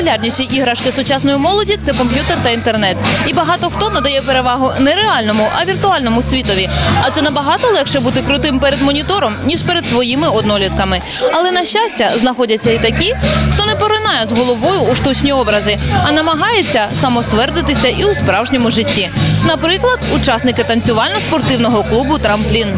Найпопулярніші іграшки сучасної молоді це комп'ютер та інтернет. І багато хто надає перевагу не реальному, а віртуальному світові. Адже набагато легше бути крутим перед монітором, ніж перед своїми однолітками. Але на щастя, знаходяться і такі, хто не поринає з головою у штучні образи, а намагається самоствердитися і у справжньому житті. Наприклад, учасники танцювально-спортивного клубу Трамплін.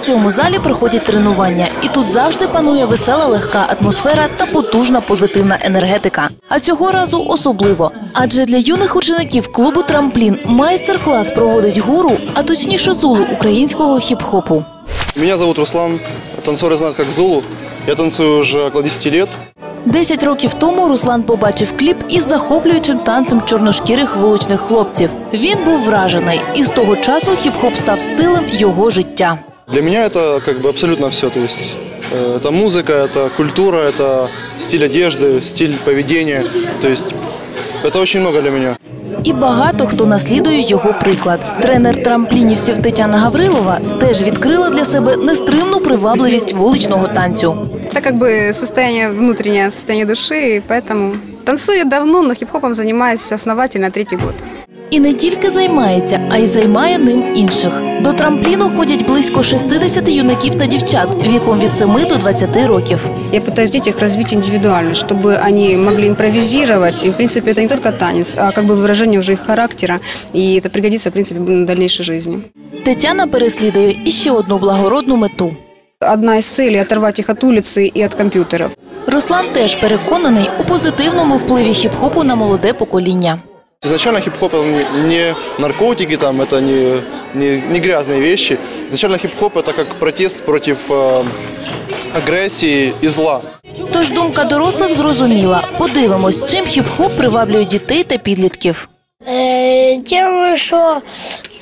Цьому залі проходять тренування, і тут завжди панує весела легка атмосфера та потужна позитивна енергетика. А цього разу особливо. Адже для юних учеників клубу Трамплін майстер-клас проводить гуру, а точніше зулу українського хіп-хопу. Меня зовут Руслан, танцоры знают как Зулу. Я танцую уже около 10 лет. Десять років тому Руслан побачив кліп із захоплюючим танцем чорношкірих вуличних хлопців. Він був вражений, і з того часу хіп-хоп став стилем його життя. Для меня это как бы абсолютно все. То есть э, это музыка, это культура, это стиль одежды, стиль поведения. То есть это очень много для меня. І багато хто наслідує його приклад. Тренер трамплінівців Тетяна Гаврилова теж відкрила для себе нестримну привабливість вуличного танцю. Это как бы состояние, внутреннее состояние души, и поэтому танцую давно, но хип-хопом занимаюсь основательно третий год. І не тільки займається, а й займає ним інших. До трампліну ходять близько 60 юнаків та дівчат віком від 7 до 20 років. Я пытаюсь в детях развить индивидуальность, чтобы они могли импровизировать. И, в принципе, это не только танец, а как бы выражение уже их характера. И это пригодится, в принципе, в дальнейшей жизни. Тетяна переслідує іще одну благородну мету. Одна из целей – оторвать их от улицы и от компьютеров. Руслан теж переконаний у позитивному впливі хіп-хопу на молоде покоління. Изначально хип-хоп это не- не наркотики, там, это не, не, не грязные вещи. Изначально хип-хоп это как протест против э, агрессии и зла. Тож думка дорослих зрозуміла. Подивимось, чим хіп-хоп приваблює дітей та підлітків. Э, Тем, что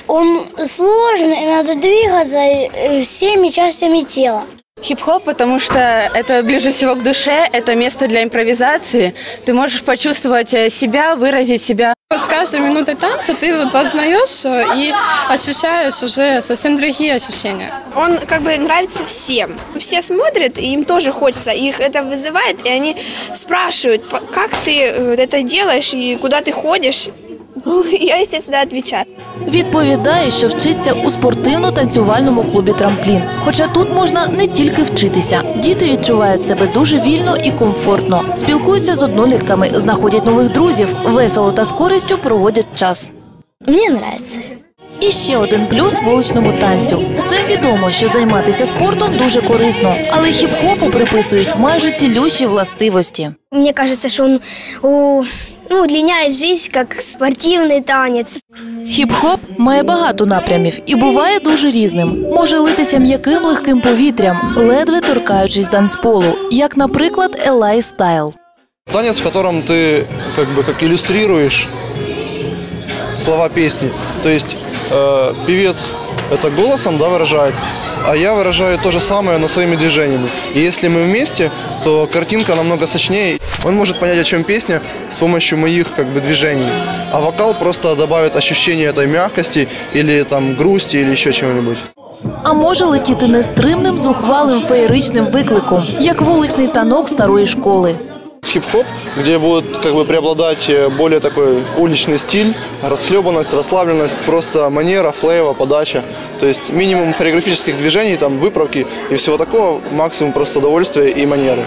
он сложный, и надо двигаться э, всеми частями тела. Хип-хоп, потому что это ближе всего к душе, это место для импровизации. Ты можешь почувствовать э, себя, выразить себя. С каждой минутой танца ты познаешь э, и ощущаешь уже совсем другие ощущения. Он как бы нравится всем. Все смотрят, и им тоже хочется. Их это вызывает, и они спрашивают, «П- как ты э, это делаешь и куда ты ходишь. Ну, Я, естественно, отвечаю. Відповідає, що вчиться у спортивно-танцювальному клубі Трамплін. Хоча тут можна не тільки вчитися. Діти відчувають себе дуже вільно і комфортно. Спілкуються з однолітками, знаходять нових друзів, весело та з користю проводять час. Мне нравится. І ще один плюс вуличному танцю. Всім відомо, що займатися спортом дуже корисно, але хіп-хопу приписують майже цілющі властивості. Мне кажется, что он у- ну, удлиняет жизнь как спортивный танец. Хіп-хоп має багато напрямів і буває дуже різним. Може литися м'яким легким повітрям, ледве торкаючись данцполу, як, наприклад, Елай Стайл. Танец, в котором ты как бы как иллюстрируешь слова песни. То есть э, певец это голосом да, выражает, а я выражаю то же самое, но своими движениями. И если мы вместе, то картинка намного сочнее. Он может понять, о чем песня с помощью моих как бы движений. А вокал просто добавит ощущение этой мягкости или там грусти или еще чего-нибудь. А може летіти нестримним, зухвалим феєричним викликом, як вуличний танок старої школи. хип-хоп, где будет как бы преобладать э, более такой уличный стиль, расхлебанность, расслабленность, просто манера, флейва, подача. То есть минимум хореографических движений, там выправки и всего такого, максимум просто удовольствия и манеры.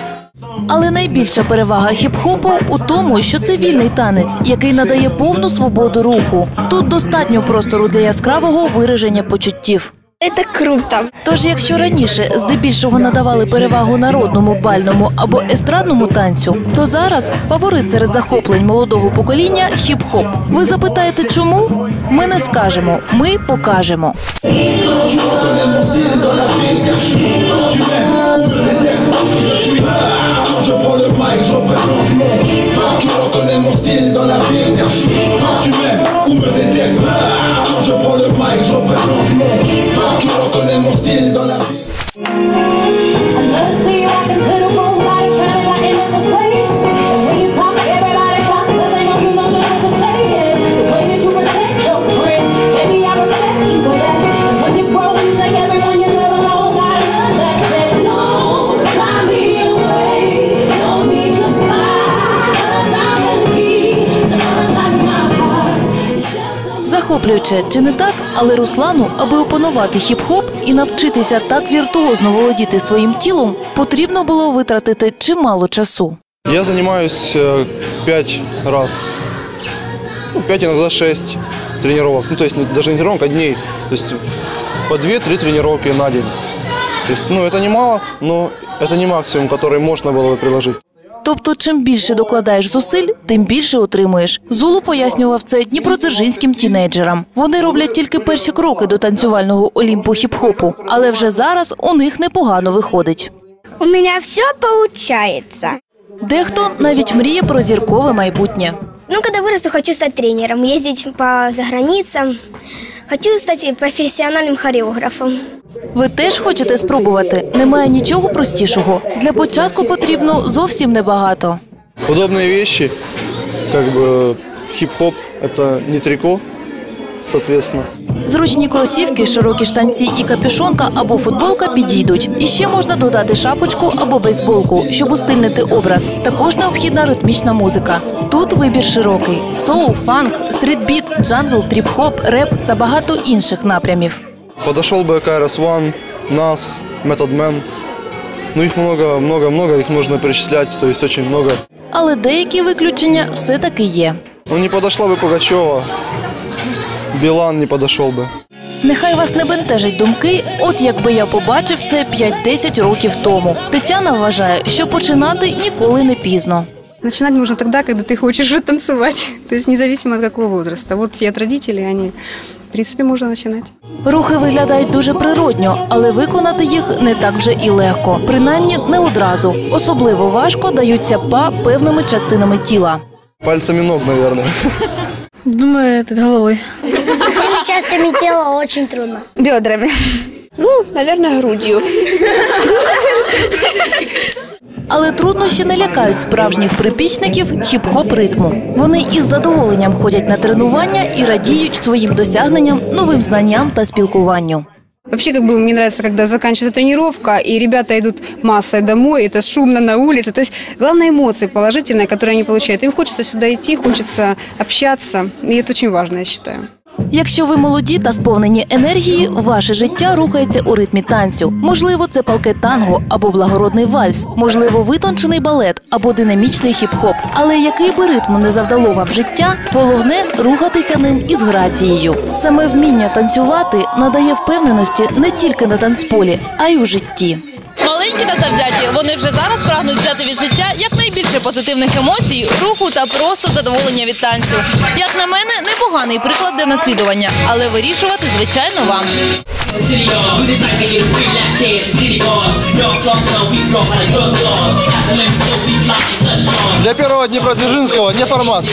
Але найбільша перевага хіп-хопу у тому, що це вільний танець, який надає повну свободу руху. Тут достатньо простору для яскравого вираження почуттів. Это круто. Тож, якщо раніше здебільшого надавали перевагу народному, бальному або естрадному танцю, то зараз фаворит серед захоплень молодого покоління хіп-хоп. Ви запитаєте, чому? Ми не скажемо, ми покажемо. Je prends le mic, perdemos 100 dólares. Захоплююче, чи не так? Але Руслану, аби опанувати хіп-хоп і навчитися так віртуозно володіти своїм тілом, потрібно було витратити чимало часу. Я занимаюсь э, пять раз, ну, пять иногда шесть тренировок. Ну, то есть не- даже не тренировок, а дней. То есть в- по две-три тренировки на день. То есть, ну, это немало, но это не максимум, который можно было бы приложить. Тобто, чим більше докладаєш зусиль, тим більше отримуєш. Зулу пояснював це дніпродзержинським тінейджерам. Вони роблять тільки перші кроки до танцювального олімпу хіп-хопу, але вже зараз у них непогано виходить. У меня все получается. Дехто навіть мріє про зіркове майбутнє. Ну, когда вырасту, хочу стать тренером, ездить по заграницам. Хочу стать профессиональным хореографом. Ви теж хочете спробувати? Немає нічого простішого. Для початку потрібно зовсім небагато. Удобные вещи, как бы хип-хоп – это не трико, соответственно. Зручні кросівки, широкі штанці і капюшонка або футболка підійдуть. І ще можна додати шапочку або бейсболку, щоб устильнити образ. Також необхідна ритмічна музика. Тут вибір широкий: соул, фанк, стрітбіт, джангл, тріп-хоп, реп та багато інших напрямів. Подошел бы KRS One, Method Man. Ну, их много, много, много, их можно перечислять, то есть очень много. Але деякі виключення все-таки є. Ну, не подошла бы Пугачева, Билан не подошел бы. Нехай вас не бентежать думки, от якби я побачив це 5-10 років тому. Тетяна вважає, що починати ніколи не пізно. Начинать нужно тогда, когда ты хочешь уже танцевать. То есть независимо от какого возраста. Вот сидят родители, они, в принципе, можно начинать. Рухи виглядають дуже природньо, але виконати їх не так вже і легко. Принаймні не одразу. Особливо важко даються па певними частинами тіла. Пальцами ног, наверное. Думаю, это головой. Всеми частями тела очень трудно. Бедрами. Ну, наверное, грудью. Але труднощі не лякають справжніх припічників хіп-хоп ритму. Вони із задоволенням ходять на тренування і радіють своїм досягненням, новим знанням та спілкуванню. Вообще, как бы мне нравится, когда заканчивается тренировка, и ребята идут массой домой, это шумно на улице. То есть главное эмоции положительные, которые они получают. Им хочется сюда идти, хочется общаться, и это очень важно, я считаю. Якщо ви молоді та сповнені енергії, ваше життя рухається у ритмі танцю. Можливо, це палке танго або благородний вальс, можливо, витончений балет або динамічний хіп-хоп. Але який би ритм не завдало вам життя, головне рухатися ним із грацією. Саме вміння танцювати надає впевненості не тільки на танцполі, а й у житті. Та завзяті, вони вже зараз прагнуть взяти від життя якнайбільше позитивних емоцій, руху та просто задоволення від танцю. Як на мене, непоганий приклад для наслідування, але вирішувати, звичайно, вам. Для первого Днепродзержинского не формат.